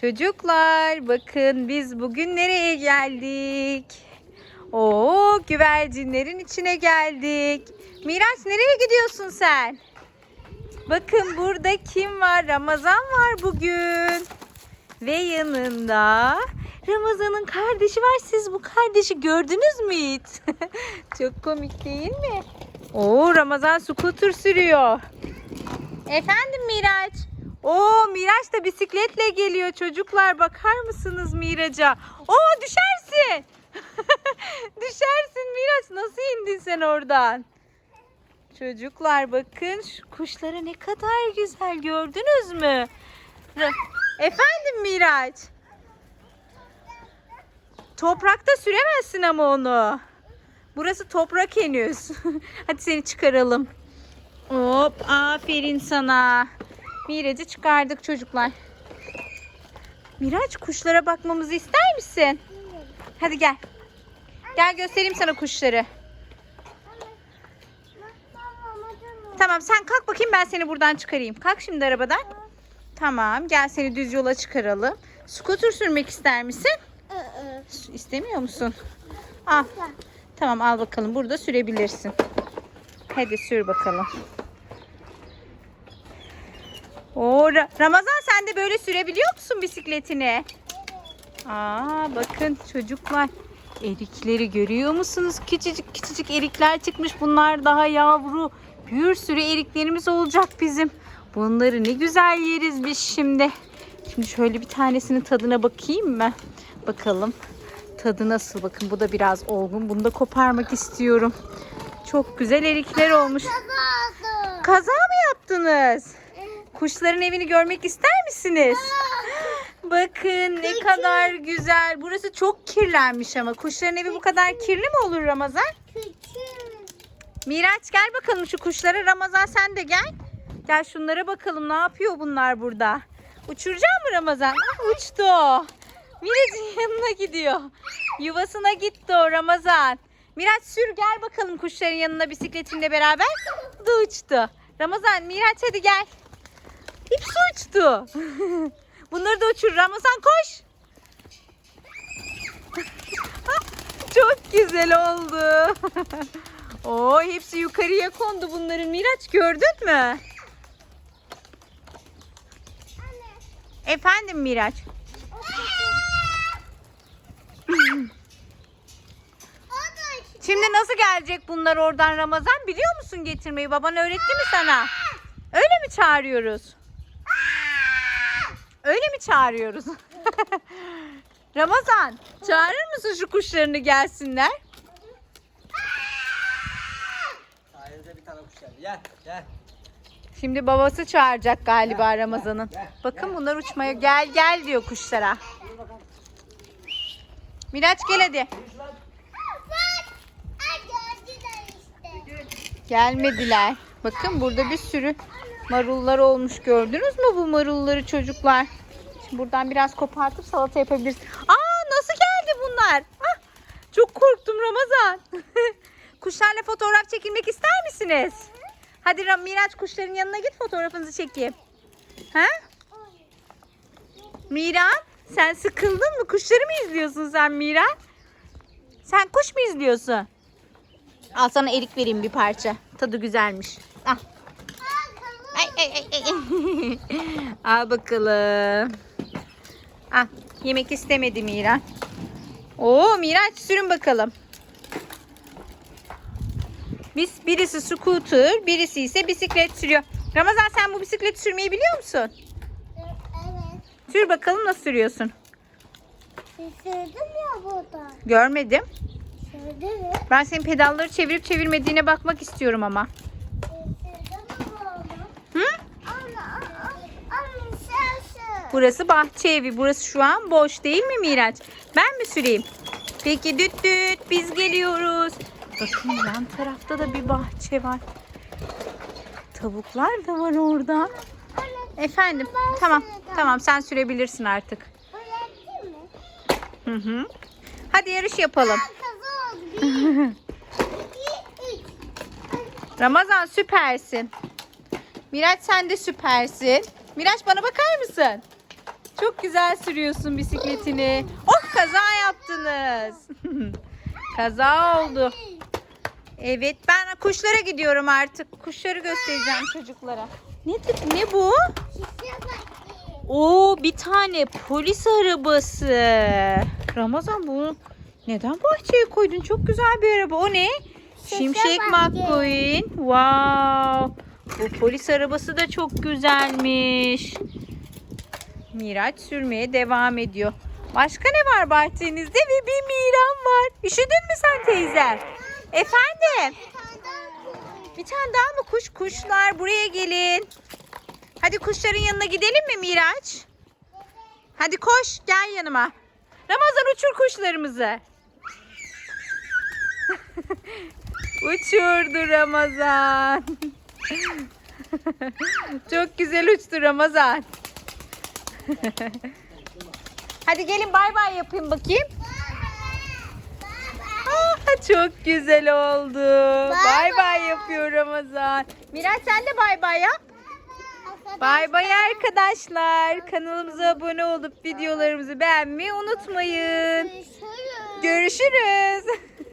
Çocuklar bakın biz bugün nereye geldik? Oo güvercinlerin içine geldik. Miraç nereye gidiyorsun sen? Bakın burada kim var? Ramazan var bugün. Ve yanında Ramazan'ın kardeşi var. Siz bu kardeşi gördünüz mü hiç? Çok komik değil mi? Oo Ramazan scooter sürüyor. Efendim Miraç? Oo Miraç da bisikletle geliyor çocuklar. Bakar mısınız Miraç'a? Oo düşersin. düşersin Miraç. Nasıl indin sen oradan? Çocuklar bakın şu kuşlara ne kadar güzel gördünüz mü? Efendim Miraç? Toprakta süremezsin ama onu. Burası toprak henüz. Hadi seni çıkaralım. Hop aferin sana. Miraç'ı çıkardık çocuklar. Miraç kuşlara bakmamızı ister misin? Hadi gel. Gel göstereyim sana kuşları. Tamam sen kalk bakayım ben seni buradan çıkarayım. Kalk şimdi arabadan. Tamam gel seni düz yola çıkaralım. Scooter sürmek ister misin? İstemiyor musun? Al. Tamam al bakalım burada sürebilirsin. Hadi sür bakalım. Oo, Ra- Ramazan sen de böyle sürebiliyor musun bisikletini? Aa bakın çocuklar. Erikleri görüyor musunuz? Küçücük küçücük erikler çıkmış. Bunlar daha yavru. Bir sürü eriklerimiz olacak bizim. Bunları ne güzel yeriz biz şimdi. Şimdi şöyle bir tanesinin tadına bakayım mı? Bakalım. Tadı nasıl? Bakın bu da biraz olgun. Bunu da koparmak istiyorum. Çok güzel erikler olmuş. Kaza mı yaptınız? Kuşların evini görmek ister misiniz? Bakın ne kadar güzel. Burası çok kirlenmiş ama. Kuşların evi bu kadar kirli mi olur Ramazan? Miraç gel bakalım şu kuşlara. Ramazan sen de gel. Gel şunlara bakalım ne yapıyor bunlar burada. Uçuracak mı Ramazan? Ah, uçtu o. Miraç'ın yanına gidiyor. Yuvasına gitti o Ramazan. Miraç sür gel bakalım kuşların yanına bisikletinle beraber. Da uçtu. Ramazan Miraç hadi gel. Hepsi uçtu. Bunları da uçur. Ramazan koş. Çok güzel oldu. Oo, hepsi yukarıya kondu bunların. Miraç gördün mü? Efendim Miraç. Şimdi nasıl gelecek bunlar oradan Ramazan? Biliyor musun getirmeyi? Baban öğretti mi sana? Öyle mi çağırıyoruz? Öyle mi çağırıyoruz? Ramazan, çağırır mısın şu kuşlarını gelsinler? Sahilde bir tane kuş geldi. Gel gel. Şimdi babası çağıracak galiba Ramazan'ın. Bakın bunlar uçmaya gel gel diyor kuşlara. Miraç gel hadi. Gelmediler. Bakın burada bir sürü marullar olmuş. Gördünüz mü bu marulları çocuklar? Buradan biraz kopartıp salata yapabiliriz. Aa nasıl geldi bunlar? Ah, çok korktum Ramazan. Kuşlarla fotoğraf çekilmek ister misiniz? Hadi Miraç kuşların yanına git fotoğrafınızı çekeyim. Ha? Miran sen sıkıldın mı? Kuşları mı izliyorsun sen Miran? Sen kuş mu izliyorsun? Al sana erik vereyim bir parça. Tadı güzelmiş. Al. Ay, ay, ay, ay. Al bakalım. Al. Yemek istemedi Miran. Oo Miraç sürün bakalım. Biz birisi scooter, birisi ise bisiklet sürüyor. Ramazan sen bu bisikleti sürmeyi biliyor musun? Evet. Sür bakalım nasıl sürüyorsun. Sürdüm ya burada. Görmedim. Sürdüm? Ben senin pedalları çevirip çevirmediğine bakmak istiyorum ama. Sürdüm mü oğlum? Hı? Anne, anne sen sür. Burası bahçe evi. Burası şu an boş değil mi Miraç? Ben mi süreyim? Peki düt düt biz geliyoruz. Bakın yan tarafta da bir bahçe var. Tavuklar da var orada. Efendim tamam tamam sen sürebilirsin artık. Hı hı. Hadi yarış yapalım. Ramazan süpersin. Miraç sen de süpersin. Miraç bana bakar mısın? Çok güzel sürüyorsun bisikletini. Oh kaza yaptınız. kaza oldu. Evet ben kuşlara gidiyorum artık. Kuşları göstereceğim çocuklara. Ne ne bu? Oo bir tane polis arabası. Ramazan bunu neden bahçeye koydun? Çok güzel bir araba. O ne? Şimşek. McQueen. Wow. Bu polis arabası da çok güzelmiş. Miraç sürmeye devam ediyor. Başka ne var bahçenizde? Ve bir Miran var. Üşüdün mü sen teyzem? Efendim? Bir tane daha mı kuş? Kuşlar buraya gelin. Hadi kuşların yanına gidelim mi Miraç? Hadi koş gel yanıma. Ramazan uçur kuşlarımızı. Uçurdu Ramazan. Çok güzel uçtu Ramazan. Hadi gelin bay bay yapayım bakayım. Ah, çok güzel oldu. Bay bay yapıyor Ramazan. Miraç sen de bay bay yap. Bay bay arkadaşlar. Kanalımıza abone olup videolarımızı beğenmeyi unutmayın. Görüşürüz.